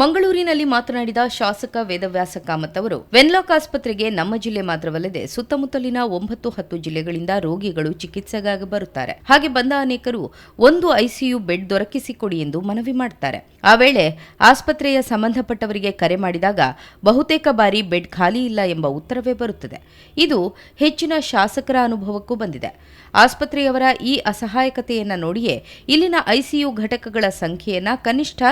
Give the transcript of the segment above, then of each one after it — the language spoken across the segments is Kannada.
ಮಂಗಳೂರಿನಲ್ಲಿ ಮಾತನಾಡಿದ ಶಾಸಕ ವೇದವ್ಯಾಸ ಕಾಮತ್ ಅವರು ವೆನ್ಲಾಕ್ ಆಸ್ಪತ್ರೆಗೆ ನಮ್ಮ ಜಿಲ್ಲೆ ಮಾತ್ರವಲ್ಲದೆ ಸುತ್ತಮುತ್ತಲಿನ ಒಂಬತ್ತು ಹತ್ತು ಜಿಲ್ಲೆಗಳಿಂದ ರೋಗಿಗಳು ಚಿಕಿತ್ಸೆಗಾಗಿ ಬರುತ್ತಾರೆ. ಹಾಗೆ ಬಂದ ಅನೇಕರು ಒಂದು ಐಸಿಯು ಬೆಡ್ ದೊರಕಿಸಿಕೊಡಿ ಎಂದು ಮನವಿ ಮಾಡುತ್ತಾರೆ ಆ ವೇಳೆ ಆಸ್ಪತ್ರೆಯ ಸಂಬಂಧಪಟ್ಟವರಿಗೆ ಕರೆ ಮಾಡಿದಾಗ ಬಹುತೇಕ ಬಾರಿ ಬೆಡ್ ಖಾಲಿ ಇಲ್ಲ ಎಂಬ ಉತ್ತರವೇ ಬರುತ್ತದೆ. ಇದು ಹೆಚ್ಚಿನ ಶಾಸಕರ ಅನುಭವಕ್ಕೂ ಬಂದಿದೆ. ಆಸ್ಪತ್ರೆಯವರ ಈ ಅಸಹಾಯಕತೆಯನ್ನು ನೋಡಿಯೇ ಇಲ್ಲಿನ ಐಸಿಯು ಘಟಕಗಳ ಸಂಖ್ಯೆಯನ್ನು ಕನಿಷ್ಠ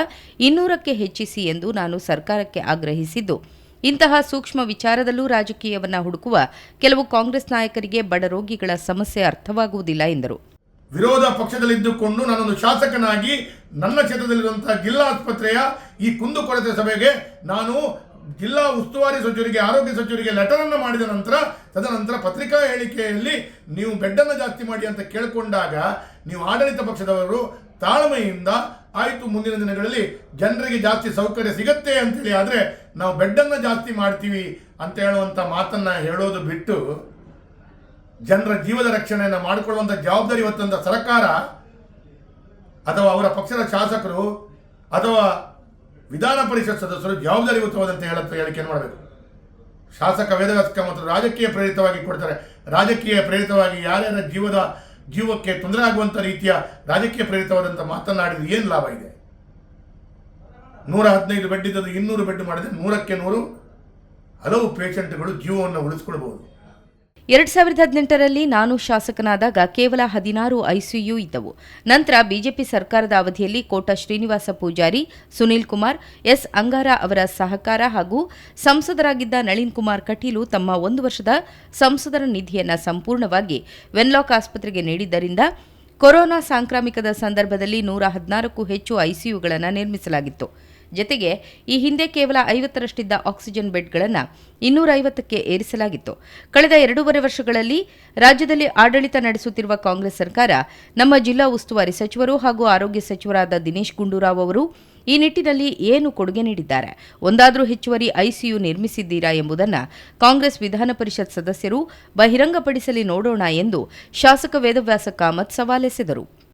ಇನ್ನೂರಕ್ಕೆ ಹೆಚ್ಚಿಸಿ ಎಂದು ನಾನು ಸರ್ಕಾರಕ್ಕೆ ಆಗ್ರಹಿಸಿದ್ದು. ಇಂತಹ ಸೂಕ್ಷ್ಮ ವಿಚಾರದಲ್ಲೂ ರಾಜಕೀಯವನ್ನು ಹುಡುಕುವ ಕೆಲವು ಕಾಂಗ್ರೆಸ್ ನಾಯಕರಿಗೆ ಬಡ ರೋಗಿಗಳ ಸಮಸ್ಯೆ ಅರ್ಥವಾಗುವುದಿಲ್ಲ, ಎಂದರು. ವಿರೋಧ ಪಕ್ಷದಲ್ಲಿದ್ದುಕೊಂಡು ನಾನೊಂದು ಶಾಸಕನಾಗಿ ನನ್ನ ಕ್ಷೇತ್ರದಲ್ಲಿರುವಂತಹ ಜಿಲ್ಲಾ ಆಸ್ಪತ್ರೆಯ ಈ ಕುಂದುಕೊರತೆ ಸಭೆಗೆ ನಾನು ಜಿಲ್ಲಾ ಉಸ್ತುವಾರಿ ಸಚಿವರಿಗೆ, ಆರೋಗ್ಯ ಸಚಿವರಿಗೆ ಲೆಟರ್ ಅನ್ನು ಮಾಡಿದ ನಂತರ, ತದನಂತರ ಪತ್ರಿಕಾ ಹೇಳಿಕೆಯಲ್ಲಿ ನೀವು ಬೆಡ್ಡನ್ನು ಜಾಸ್ತಿ ಮಾಡಿ ಅಂತ ಕೇಳಿಕೊಂಡಾಗ ನೀವು ಆಡಳಿತ ಪಕ್ಷದವರು ತಾಳ್ಮೆಯಿಂದ ಆಯಿತು ಮುಂದಿನ ದಿನಗಳಲ್ಲಿ ಜನರಿಗೆ ಜಾಸ್ತಿ ಸೌಕರ್ಯ ಸಿಗತ್ತೆ ಅಂತೇಳಿ ಆದರೆ ನಾವು ಬೆಡ್ಡನ್ನು ಜಾಸ್ತಿ ಮಾಡ್ತೀವಿ ಅಂತ ಹೇಳುವಂಥ ಮಾತನ್ನು ಹೇಳೋದು ಬಿಟ್ಟು ಜನರ ಜೀವದ ರಕ್ಷಣೆಯನ್ನು ಮಾಡಿಕೊಳ್ಳುವಂಥ ಜವಾಬ್ದಾರಿ ಹೊತ್ತಂಥ ಸರ್ಕಾರ ಅಥವಾ ಅವರ ಪಕ್ಷದ ಶಾಸಕರು ಅಥವಾ ವಿಧಾನ ಪರಿಷತ್ ಸದಸ್ಯರು ಜವಾಬ್ದಾರಿಯುತವಾದಂತ ಹೇಳುತ್ತ ಹೇಳಿಕೆ ಮಾಡಬೇಕು? ಶಾಸಕ ವೇದವ್ಯಾಸಕ ಮತ್ತು ರಾಜಕೀಯ ಪ್ರೇರಿತವಾಗಿ ಕೊಡ್ತಾರೆ. ರಾಜಕೀಯ ಪ್ರೇರಿತವಾಗಿ ಯಾರ್ಯಾರ ಜೀವದ ಜೀವಕ್ಕೆ ತೊಂದರೆ ಆಗುವಂಥ ರೀತಿಯ ರಾಜಕೀಯ ಪ್ರೇರಿತವಾದಂಥ ಮಾತನಾಡಿದ್ರೆ ಏನು ಲಾಭ ಇದೆ? ನೂರ ಹದಿನೈದು ಬೆಡ್ ಇದ್ದದ್ದು ಇನ್ನೂರು ಬೆಡ್ ಮಾಡಿದರೆ ನೂರಕ್ಕೆ ನೂರು. ಹಲವು ಪೇಷಂಟ್ಗಳು ಜೀವವನ್ನು ಉಳಿಸ್ಕೊಳ್ಬಹುದು. ಎರಡ್ ಸಾವಿರದ ಹದಿನೆಂಟರಲ್ಲಿ ನಾನು ಶಾಸಕನಾದಾಗ ಕೇವಲ ಹದಿನಾರು ಐಸಿಯು ಇದ್ದವು. ನಂತರ ಬಿಜೆಪಿ ಸರ್ಕಾರದ ಅವಧಿಯಲ್ಲಿ ಕೋಟ ಶ್ರೀನಿವಾಸ ಪೂಜಾರಿ, ಸುನೀಲ್ ಕುಮಾರ್, ಎಸ್ ಅಂಗಾರ ಅವರ ಸಹಕಾರ ಹಾಗೂ ಸಂಸದರಾಗಿದ್ದ ನಳಿನ್ ಕುಮಾರ್ ಕಟೀಲು ತಮ್ಮ ಒಂದು ವರ್ಷದ ಸಂಸದರ ನಿಧಿಯನ್ನು ಸಂಪೂರ್ಣವಾಗಿ ವೆನ್ಲಾಕ್ ಆಸ್ಪತ್ರೆಗೆ ನೀಡಿದ್ದರಿಂದ ಕೊರೋನಾ ಸಾಂಕ್ರಾಮಿಕದ ಸಂದರ್ಭದಲ್ಲಿ ನೂರ ಹದಿನಾರಕ್ಕೂ ಹೆಚ್ಚು ಐಸಿಯುಗಳನ್ನು ನಿರ್ಮಿಸಲಾಗಿತ್ತು. ಜತೆಗೆ ಈ ಹಿಂದೆ ಕೇವಲ ಐವತ್ತರಷ್ಟಿದ್ದ ಆಕ್ಸಿಜನ್ ಬೆಡ್ಗಳನ್ನು ಇನ್ನೂರ ಐವತ್ತಕ್ಕೆ ಏರಿಸಲಾಗಿತ್ತು. ಕಳೆದ ಎರಡೂವರೆ ವರ್ಷಗಳಲ್ಲಿ ರಾಜ್ಯದಲ್ಲಿ ಆಡಳಿತ ನಡೆಸುತ್ತಿರುವ ಕಾಂಗ್ರೆಸ್ ಸರ್ಕಾರ, ನಮ್ಮ ಜಿಲ್ಲಾ ಉಸ್ತುವಾರಿ ಸಚಿವರು ಹಾಗೂ ಆರೋಗ್ಯ ಸಚಿವರಾದ ದಿನೇಶ್ ಗುಂಡೂರಾವ್ ಅವರು ಈ ನಿಟ್ಟಿನಲ್ಲಿ ಏನು ಕೊಡುಗೆ ನೀಡಿದ್ದಾರೆ, ಒಂದಾದರೂ ಹೆಚ್ಚುವರಿ ಐಸಿಯು ನಿರ್ಮಿಸಿದ್ದೀರಾ ಎಂಬುದನ್ನು ಕಾಂಗ್ರೆಸ್ ವಿಧಾನ ಪರಿಷತ್ ಸದಸ್ಯರು ಬಹಿರಂಗಪಡಿಸಲಿ ನೋಡೋಣ ಎಂದು ಶಾಸಕ ವೇದವ್ಯಾಸ ಕಾಮತ್ ಸವಾಲೆಸೆದರು